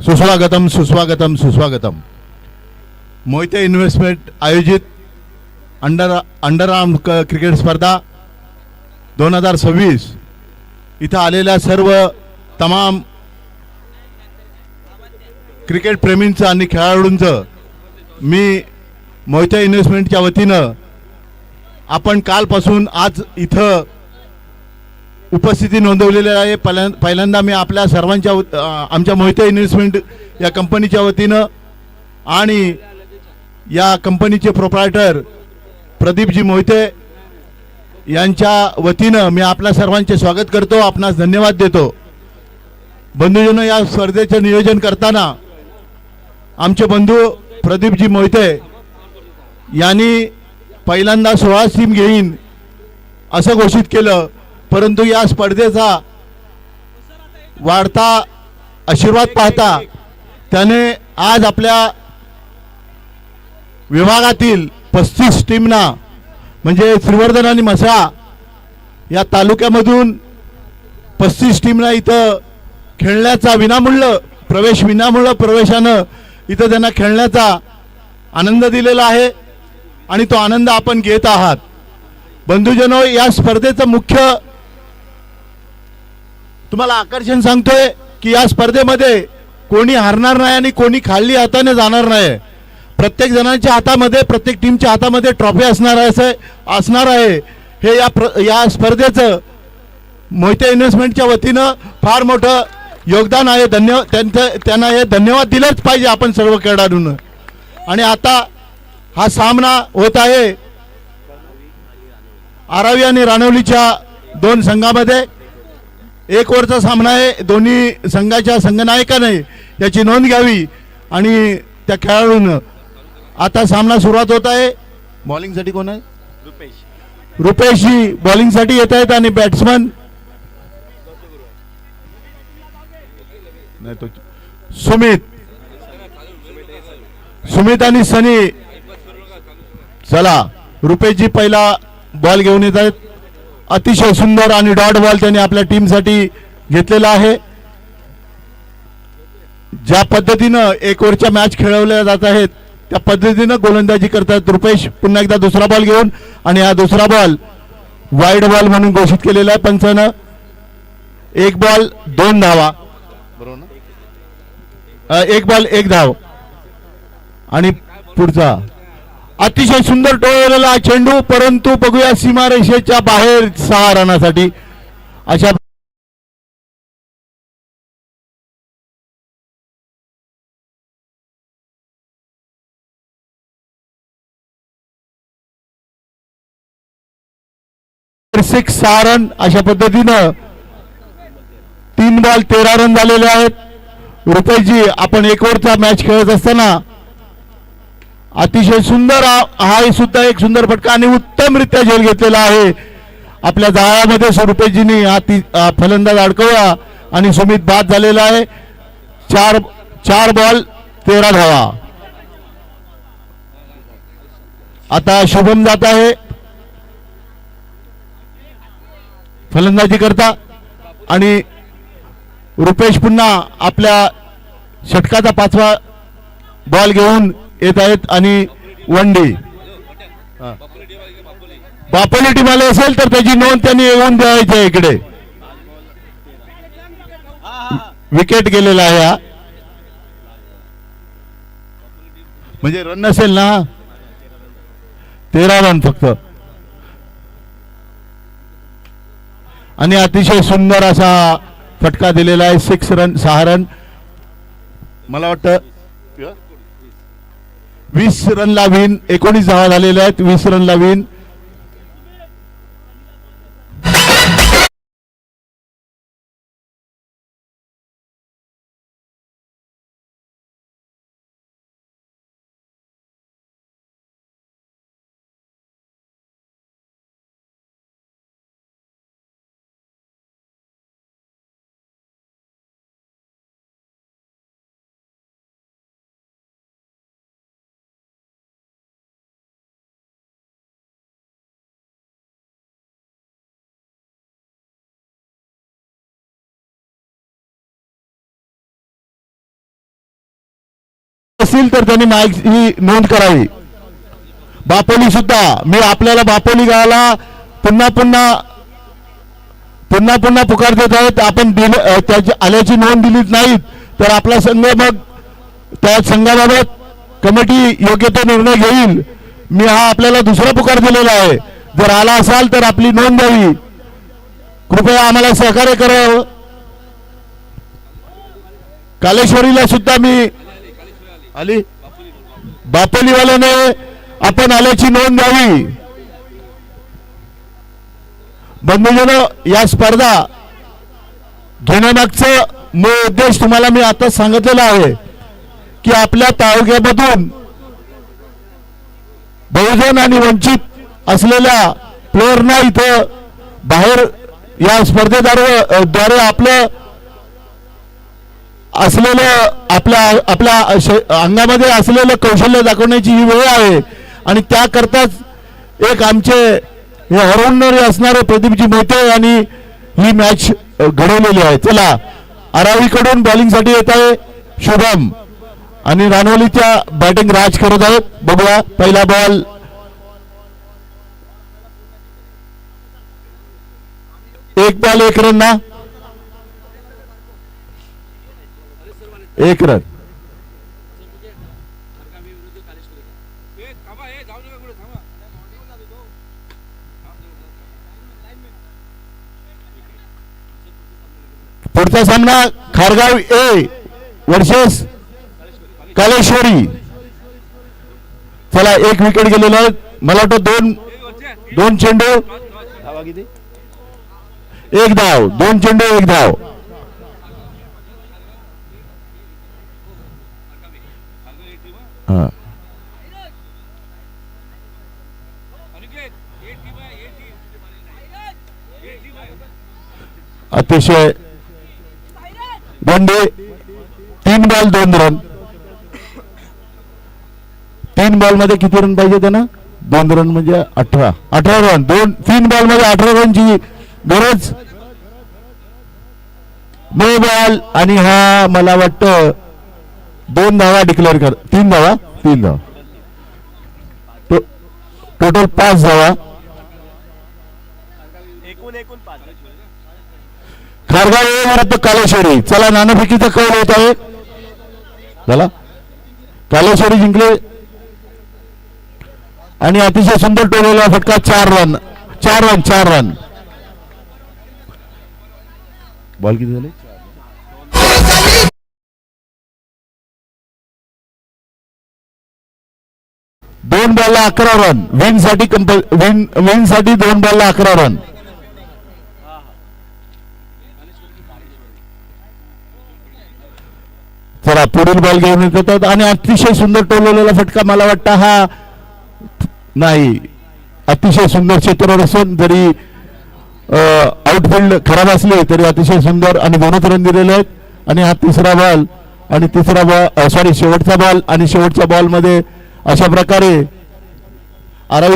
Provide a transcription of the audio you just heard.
सुस्वागतम सुस्वागतम सुस्वागतम. मोहिते इन्व्हेस्टमेंट आयोजित अंडर अंडर आर्म क- क्रिकेट स्पर्धा दोन हजार सव्वीस. इथं आलेल्या सर्व तमाम क्रिकेट प्रेमींचं आणि खेळाडूंचं मी मोहिते इन्व्हेस्टमेंटच्या वतीनं आपण कालपासून आज इथं उपस्थिती नोंदवलेली आहे. पहिल्या पहिल्यांदा मी आपल्या सर्वांच्या आमच्या मोहिते इन्व्हेस्टमेंट या कंपनीच्या वतीनं आणि या कंपनीचे प्रोप्रायटर प्रदीपजी मोहिते यांच्या वतीनं मी आपल्या सर्वांचे स्वागत करतो. आपणास धन्यवाद देतो. बंधूजनं या स्पर्धेचं नियोजन करताना आमचे बंधू प्रदीपजी मोहिते यांनी पहिल्यांदा सोळा सीम घेईन असं घोषित केलं. परंतु या स्पर्धेचा वाढता आशीर्वाद पाहता त्याने आज आपल्या विभागातील पस्तीस टीमना म्हणजे श्रीवर्धन आणि मसा या तालुक्यामधून पस्तीस टीमना इथं खेळण्याचा विनामूल्य प्रवेश विनामूल्य प्रवेशानं इथं त्यांना खेळण्याचा आनंद दिलेला आहे आणि तो आनंद आपण घेत आहात. बंधुजनो या स्पर्धेचं मुख्य तुम्हाला आकर्षण सांगतोय की या स्पर्धेमध्ये कोणी हारणार नाही आणि कोणी खाली हाताने जाणार नाही. प्रत्येक जणांच्या हातामध्ये प्रत्येक टीमच्या हातामध्ये ट्रॉफी असणार आहे असं- असणार आहे. हे या प्र या स्पर्धेचं मोहिते इन्व्हेस्टमेंटच्या वतीनं फार मोठं योगदान आहे. धन्य त्यांचं त्यांना हे धन्यवाद दिलंच पाहिजे आपण सर्व खेळाडूंना. आणि आता हा सामना होत आहे आरावी आणि राणवलीच्या दोन संघामध्ये. एक ओव्हरचा सामना आहे दोन्ही संघाच्या संघनायकाने याची नोंद घ्यावी आणि त्या खेळाडून. आता सामना सुरुवात होत आहे. बॉलिंगसाठी कोण आहे? रुपेशजी बॉलिंगसाठी येत आहेत आणि बॅट्समन नाही तो सुमित. सुमित आणि सनी. चला रुपेशजी पहिला बॉल घेऊन येत आहेत. अतिशय सुंदर आणि डॉट बॉल त्यांनी आपल्या टीमसाठी घेतलेला आहे. ज्या पद्धतीनं एक ओव्हरच्या मॅच खेळवल्या जात आहेत त्या पद्धतीनं गोलंदाजी करतात रुपेश. पुन्हा एकदा दुसरा बॉल घेऊन आणि हा दुसरा बॉल वाईड बॉल म्हणून घोषित केलेला आहे पंचानं. एक बॉल दोन धावा. एक बॉल एक धाव. आणि पुढचा. अतिशय सुंदर टोळलेला चेंडू परंतु बघूया सीमारेषेच्या बाहेर सहा रनासाठी. अशा सिक्स सहा रन अशा पद्धतीनं तीन बॉल तेरा रन झालेले आहेत. रुपेशजी आपण एक ओव्हरचा मॅच खेळत असताना अतिशय सुंदर हा सुद्धा एक सुंदर फटका आणि उत्तमरित्या झेल घेतलेला आहे. आपल्या जाळ्यामध्ये स्वरूपेजींनी फलंदाज अडकवला आणि सुमित बाद झालेला आहे. चार चार बॉल तेरा धावा. आता शुभम जात आहे. फलंदाजी करता आणि रुपेश पुन्हा आपल्या षटकाचा पाचवा बॉल घेऊन येत आहेत आणि वन डे बापोली टीम असेल तर त्याची नोंद त्यांनी येऊन द्यायची आहे इकडे. विकेट गेलेला आहे हा. म्हणजे रन नसेल ना? तेरा रन फक्त. आणि अतिशय सुंदर असा फटका दिलेला आहे. सिक्स रन सहा रन मला वाटतं वीस रनला विन एकोणीस धावा झालेल्या आहेत वीस रनला विन असतील तर त्यांनी माईक ही नोंद करावी. बापोली सुद्धा मी आपल्याला बापोली गावाला पुन्हा पुन्हा पुन्हा पुन्हा पुकार देत आहेत. आपण दिले त्याची आल्याची नोंद दिलीच नाहीत. तर आपला संघ मग त्या संघाबाबत कमिटी योग्य तो निर्णय घेईल. मी हा आपल्याला दुसरा पुकार दिलेला आहे. जर आला असाल तर आपली नोंद द्यावी. कृपया आम्हाला सहकार्य करावं. कालेश्वरीला सुद्धा मी आली? बापोलीवाल्याने आपण आल्याची नोंद द्यावी बंधुजन या स्पर्धा घेण्यामागचं मूळ उद्देश तुम्हाला मी आता सांगितलेला आहे की आपल्या तालुक्यामधून बहुजन आणि वंचित असलेल्या प्लेअरना इथं बाहेर या स्पर्धेद्वारे द्वारे आपलं असलेलं आपल्या आपल्या श- अंगामध्ये असलेलं कौशल्य दाखवण्याची ही वेळ आहे. आणि त्याकरताच एक आमचे हे हरवणारे असणारे प्रदीपजी मोहिते आणि ही मॅच घडवलेली आहे. चला अरावीकडून बॉलिंगसाठी येत आहे शुभम. आणि रानवलीच्या बॅटिंग राज करत आहेत. बघूया पहिला बॉल एक बॉल एक रन ना. एक रन. पुढचा सामना खारगाव ए वर्सेस कालेश्वरी. चला एक विकेट गेलेलं आहे. मला वाटतं दोन दोन चेंडू. एक धाव. दोन चेंडू एक धाव हा. अनिकेत ए टीम आहे ए टीम ए टीम आहे अतिशय गोंडे तीन बॉल दोन रन तीन बॉलमध्ये किती रन पाहिजे त्यांना? दोन रन म्हणजे अठरा. अठरा रन दोन तीन बॉलमध्ये अठरा रनची गरज. नो बॉल आणि हा मला वाटतं दोन धावा डिक्लेअर कर. तीन धावा? तीन धावा. टोटल पाच धावा. खारगाव विरुद्ध कालेश्वरी. चला नाणेफेकीचा कौल होत आहे. झाला? कालेश्वरी जिंकले. आणि अतिशय सुंदर टोलेला फटका चार रन चार रन चार रन बॉल किती झाले? दोन बॉलला अकरा रन विनसाठी कंपल विन विनसाठी दोन बॉलला अकरा रन चला पुढील बॉल घेऊन येतात आणि अतिशय सुंदर टोलवलेला फटका मला वाटतं हा नाही. अतिशय सुंदर क्षेत्र असून जरी आउटफिल्ड खराब असले तरी अतिशय सुंदर आणि दोनच रन दिलेले आहेत. आणि हा तिसरा बॉल आणि तिसरा बॉल सॉरी शेवटचा बॉल आणि शेवटच्या बॉलमध्ये अशा प्रकारे आरावी